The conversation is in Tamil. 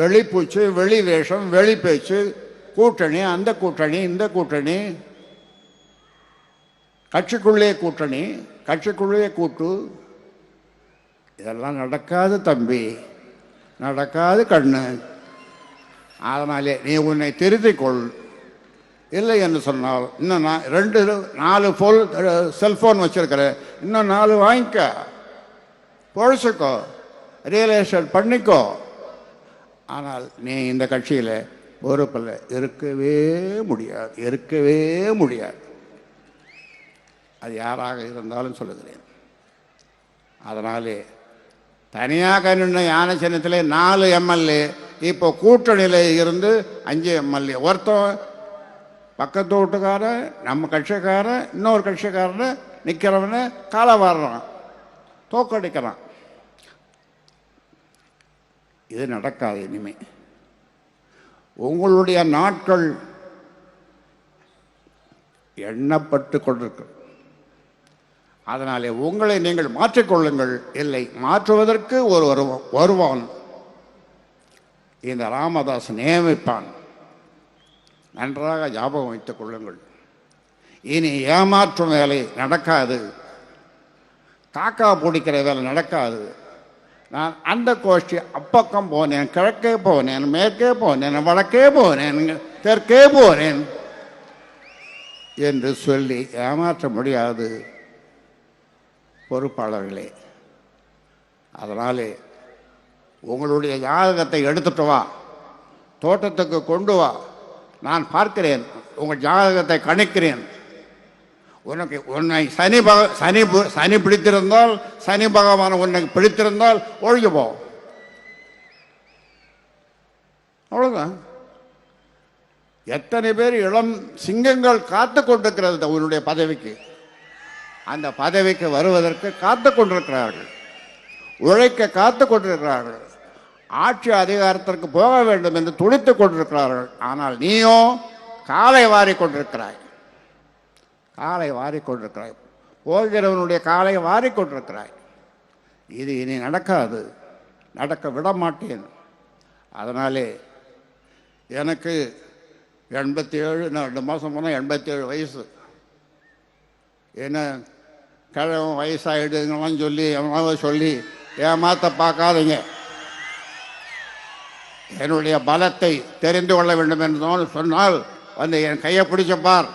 வெளிப்பூச்சு வெளி வேஷம் வெளி பேச்சு கூட்டணி அந்த கூட்டணி இந்த கூட்டணி கட்சிக்குள்ளே கூட்டணி கட்சிக்குள்ளே கூட்டு. இதெல்லாம் நடக்காது தம்பி. நடக்காது கண்ணு. அதனாலே நீ உன்னை திருத்திக்கொள். இல்லை என்று சொன்னால் இன்னும் நான் ரெண்டு நாலு ஃபோல் செல்ஃபோன் வச்சுருக்கிறேன். இன்னும் நாலு வாங்கிக்க. பொழைச்சிக்கோ. ரியல் பண்ணிக்கோ. ஆனால் நீ இந்த கட்சியில் பொறுப்பில் இருக்கவே முடியாது இருக்கவே முடியாது. அது யாராக இருந்தாலும் சொல்லுகிறேன். அதனாலே தனியாக நின்ற யானை சின்னத்தில் நாலு எம்எல்ஏ இப்போ கூட்டணியில் இருந்து அஞ்சு எம்எல்ஏ. ஒருத்தன் பக்கத்து வீட்டுக்காரன் நம்ம கட்சிக்காரன் இன்னொரு கட்சிக்காரன் நிற்கிறவன காலை வாடுறான் தோக்கடிக்கிறான். இது நடக்காது இனிமே. உங்களுடைய நாட்கள் எண்ணப்பட்டு கொண்டிருக்கு அதனாலே உங்களை நீங்கள் மாற்றிக்கொள்ளுங்கள் இல்லை மாற்றுவதற்கு ஒரு வருவான். இந்த ராமதாஸ் நியமிப்பான். நன்றாக ஞாபகம் வைத்துக் கொள்ளுங்கள். இனி ஏமாற்றும் வேலை நடக்காது. காக்கா பிடிக்கிற வேலை நடக்காது. நான் அந்த கோஷ்டி அப்பக்கம் போனேன் கிழக்கே போனேன் மேற்கே போனேன் வடக்கே போனேன் தெற்கே போனேன் என்று சொல்லி ஏமாற்ற முடியாது பொறுப்பாளர்களே. அதனாலே உங்களுடைய ஜாதகத்தை எடுத்துட்டு வா தோட்டத்துக்கு கொண்டு வா. நான் பார்க்கிறேன் உங்கள் ஜாதகத்தை கணிக்கிறேன். உனக்கு உன்னை சனி பக சனி பு- சனி பிடித்திருந்தால் சனி பகவான் உன்னை பிடித்திருந்தால் ஒழிஞ்சு போ. அவ்வளோதான் எத்தனை பேர் இளம் சிங்கங்கள் காத்து கொண்டிருக்கிறது உன்னுடைய பதவிக்கு. அந்த பதவிக்கு வருவதற்கு காத்து கொண்டிருக்கிறார்கள். உழைக்க காத்து கொண்டிருக்கிறார்கள். ஆட்சி அதிகாரத்திற்கு போக வேண்டும் என்று துடித்துக் கொண்டிருக்கிறார்கள். ஆனால் நீயோ காலை வாரி கொண்டிருக்கிறாய். காலை வாரி கொண்டிருக்கிறாய் போகிறவனுடைய காலை வாரி கொண்டிருக்கிறாய் இது இனி நடக்காது. நடக்க விட மாட்டேன் அதனாலே எனக்கு எண்பத்தி ஏழு நான் ரெண்டு மாதம் போனால் எண்பத்தி ஏழு வயசு. என்ன கிழவன் வயசாகிடுங்கலாம் சொல்லி எவனாவது சொல்லி ஏமாத்த பார்க்காதீங்க. என்னுடைய பலத்தை தெரிந்து கொள்ள வேண்டும் என்று சொன்னால் வந்து என் கையை பிடிச்ச பார்